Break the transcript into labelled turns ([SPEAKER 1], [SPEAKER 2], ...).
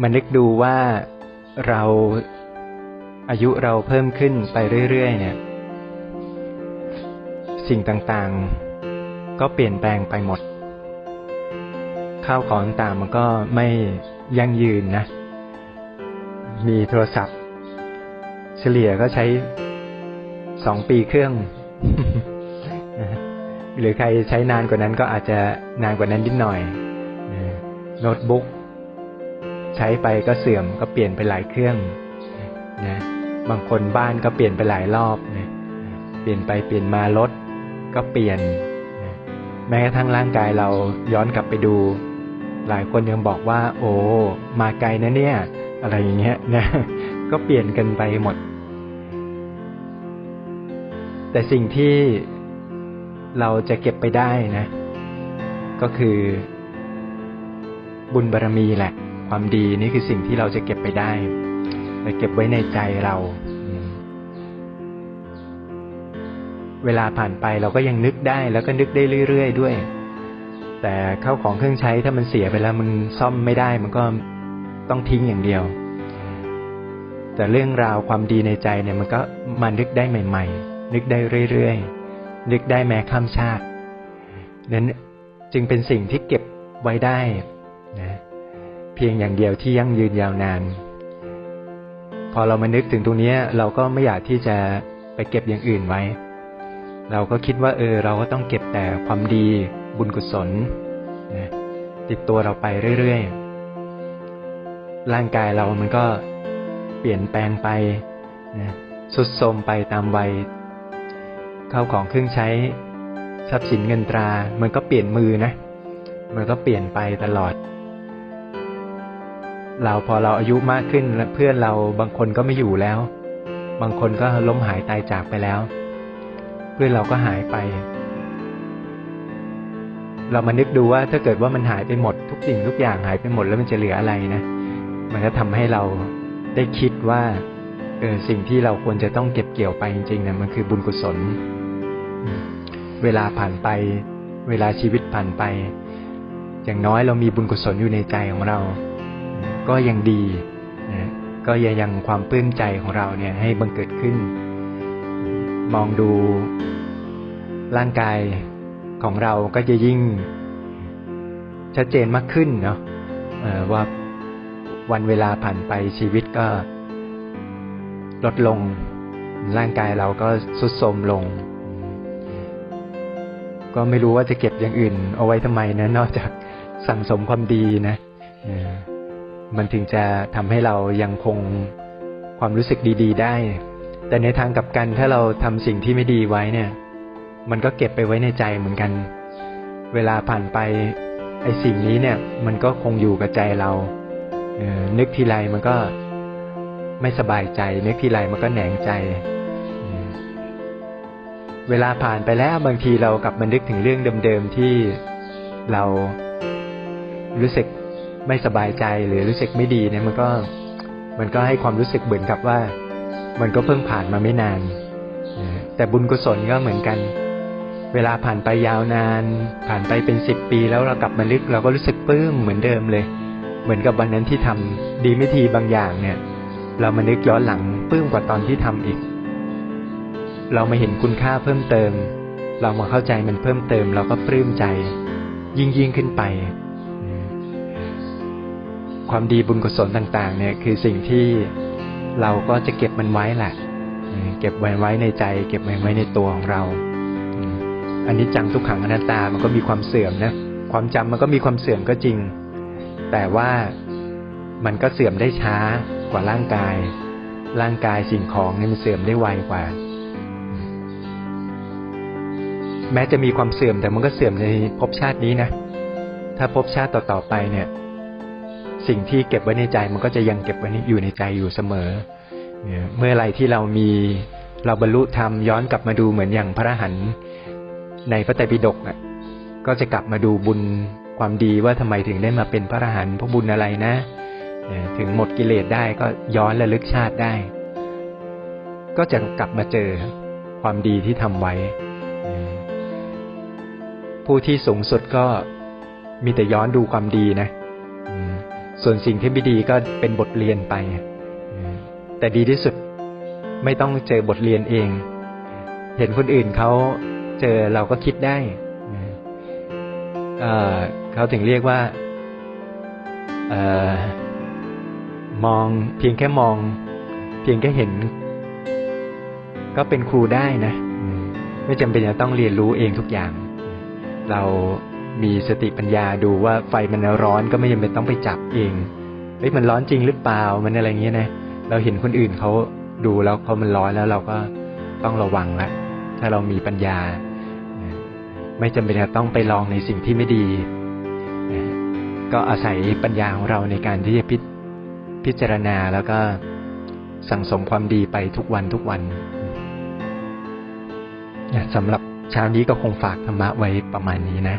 [SPEAKER 1] มานึกดูว่าเราอายุเราเพิ่มขึ้นไปเรื่อย ๆ เนี่ย สิ่งต่างๆ ก็เปลี่ยนแปลงไปหมด ข้าวของต่างมันก็ไม่ยั่งยืนนะ มีโทรศัพท์ เฉลี่ยก็ใช้สองปีเครื่อง หรือใครใช้นานกว่านั้นก็อาจจะนานกว่านั้นนิดหน่อยโน้ตบุ๊ก ใช้ไปก็เสื่อมก็เปลี่ยนไปหลายเครื่องนะบางคนบ้านก็เปลี่ยนไปหลายรอบนะเปลี่ยนไปเปลี่ยนมารถก็เปลี่ยนนะแม้กระทั่งร่างกายเราย้อนกลับไปดู หลายคนยังบอกว่า โอ้มาไกลนะเนี่ย อะไรอย่างเงี้ยนะก็เปลี่ยนกันไปหมด แต่สิ่งที่เราจะเก็บไปได้นะ ก็คือบุญบารรมีแหละ ความดีนี่คือสิ่งที่เราจะเก็บไปได้ไปเก็บไว้ในใจเรา เวลาผ่านไปเราก็ยังนึกได้แล้วก็นึกได้เรื่อยๆด้วย แต่เข้าของเครื่องใช้ถ้ามันเสียไปแล้วมันซ่อมไม่ได้ มันก็ต้องทิ้งอย่างเดียว แต่เรื่องราวความดีในใจเนี่ยมันก็มานึกได้ใหม่ ๆ นึกได้เรื่อยๆนึกได้แม้ข้ามชาตินั้นจึงเป็นสิ่งที่เก็บไว้ได้นะ เพียงอย่างเดียวที่ยั่งยืนยาวนาน พอเรามานึกถึงตรงนี้เราก็ไม่อยากที่จะไปเก็บอย่างอื่นไว้ เราก็คิดว่า เออ เราก็ต้องเก็บแต่ความดีบุญกุศลนะติดตัวเราไปเรื่อยๆ ร่างกายเรามันก็เปลี่ยนแปลงไปนะสุดโทมไปตามวัยเข้าของเครื่องใช้ทรัพย์สินเงินตรา มันก็เปลี่ยนมือนะ มันก็เปลี่ยนไปตลอด เราพอเราอายุมากขึ้นเพื่อนเราบางคนก็ไม่อยู่แล้ว บางคนก็ล้มหายตายจากไปแล้ว เพื่อนเราก็หายไป เรามานึกดูว่าถ้าเกิดว่ามันหายไปหมดทุกสิ่งทุกอย่างหายไปหมดแล้วมันจะเหลืออะไรนะมันก็ทำให้เราได้คิดว่าเออสิ่งที่เราควรจะต้องเก็บเกี่ยวไปจริงๆนะมันคือบุญกุศล เวลาผ่านไป เวลาชีวิตผ่านไป อย่างน้อยเรามีบุญกุศลอยู่ในใจของเรา ก็ยังดีนะก็ยังยังความปลื้มใจของเราเนี่ยให้บังเกิดขึ้น มองดูร่างกายของเราก็จะยิ่งชัดเจนมากขึ้นเนาะว่าวันเวลาผ่านไปชีวิตก็ลดลง ร่างกายเราก็สุดโทรมลง ก็ไม่รู้ว่าจะเก็บอย่างอื่น เอาไว้ทำไมนะ นอกจากสั่งสมความดีนะ มันถึงจะทำให้เรายังคงความรู้สึกดี ๆ ได้ แต่ในทางกลับกันถ้าเราทำสิ่งที่ไม่ดีไว้เนี่ย มันก็เก็บไปไว้ในใจเหมือนกัน เวลาผ่านไปไอ้สิ่งนี้เนี่ย มันก็คงอยู่กับใจเราเออนึกทีไรมันก็ไม่สบายใจ นึกทีไรมันก็แหนงใจ เวลาผ่านไปแล้วบางทีเรากลับมานึกถึงเรื่องเดิมๆที่เรารู้สึก ไม่สบายใจหรือรู้สึกไม่ดีเนี่ยมันก็มันก็ให้ความรู้สึกเหมือนกับว่า มันก็เพิ่งผ่านมาไม่นานแต่บุญกุศลก็เหมือนกัน เวลาผ่านไปยาวนาน ผ่านไปเป็นสิบปีแล้วเรากลับมาลึกเราก็รู้สึกปลื้มเหมือนเดิมเลย เหมือนกับวันนั้นที่ทำดีไม่ทีบางอย่างเนี่ย เรามานึกย้อนหลังปลื้มกว่าตอนที่ทำอีก เรามาเห็นคุณค่าเพิ่มเติม เรามาเข้าใจมันเพิ่มเติม เราก็ปลื้มใจ ยิ่งยิ่งขึ้นไป ความดีบุญกุศลต่าง ๆ เนี่ยคือสิ่งที่เราก็จะเก็บมันไว้แหละเก็บไว้ไว้ในใจ เก็บไว้ไว้ในตัวของเรา อันนี้จังทุกขังอนัตตามันก็มีความเสื่อมนะความจำมันก็มีความเสื่อมก็จริง แต่ว่ามันก็เสื่อมได้ช้ากว่าร่างกาย ร่างกายสิ่งของนี่มันเสื่อมได้ไวกว่า แม้จะมีความเสื่อมแต่มันก็เสื่อมในภพชาตินี้นะถ้าภพชาติต่อๆไปเนี่ย สิ่งที่เก็บไว้ในใจมันก็จะยังเก็บไว้อยู่ในใจอยู่เสมอ เมื่อไรที่เรามีเราบรรลุธรรมย้อนกลับมาดูเหมือนอย่างพระหันในพระไตรปิฎกอะก็จะกลับมาดูบุญความดีว่าทำไมถึงได้มาเป็นพระอรหันต์เพราะบุญอะไรนะถึงหมดกิเลสได้ก็ย้อนระลึกชาติได้ ก็จะกลับมาเจอความดีที่ทำไว้ ผู้ที่สูงสุดก็มีแต่ย้อนดูความดีนะ ส่วนสิ่งที่ไม่ดีก็เป็นบทเรียนไป แต่ดีที่สุดไม่ต้องเจอบทเรียนเอง เห็นคนอื่นเขาเจอเราก็คิดได้เขาถึงเรียกว่าออมองเพียงแค่มอง เพียงแค่เห็น ก็เป็นครูได้นะ ไม่จำเป็นจะต้องเรียนรู้เองทุกอย่าง เรา มีสติปัญญาดูว่าไฟมันร้อนก็ไม่จำเป็นต้องไปจับเองเฮ้ยมันร้อนจริงหรือเปล่ามันอะไรเงี้ยนะเราเห็นคนอื่นเขาดูแล้วเขามันร้อนแล้วเราก็ต้องระวังละถ้าเรามีปัญญา ไม่จำเป็นจะต้องไปลองในสิ่งที่ไม่ดี ก็อาศัยปัญญาของเราในการที่จะพิพจารณาแล้วก็สั่งสมความดีไปทุกวันทุกวันสำหรับเช้านี้ก็คงฝากธรรมะไว้ประมาณนี้นะ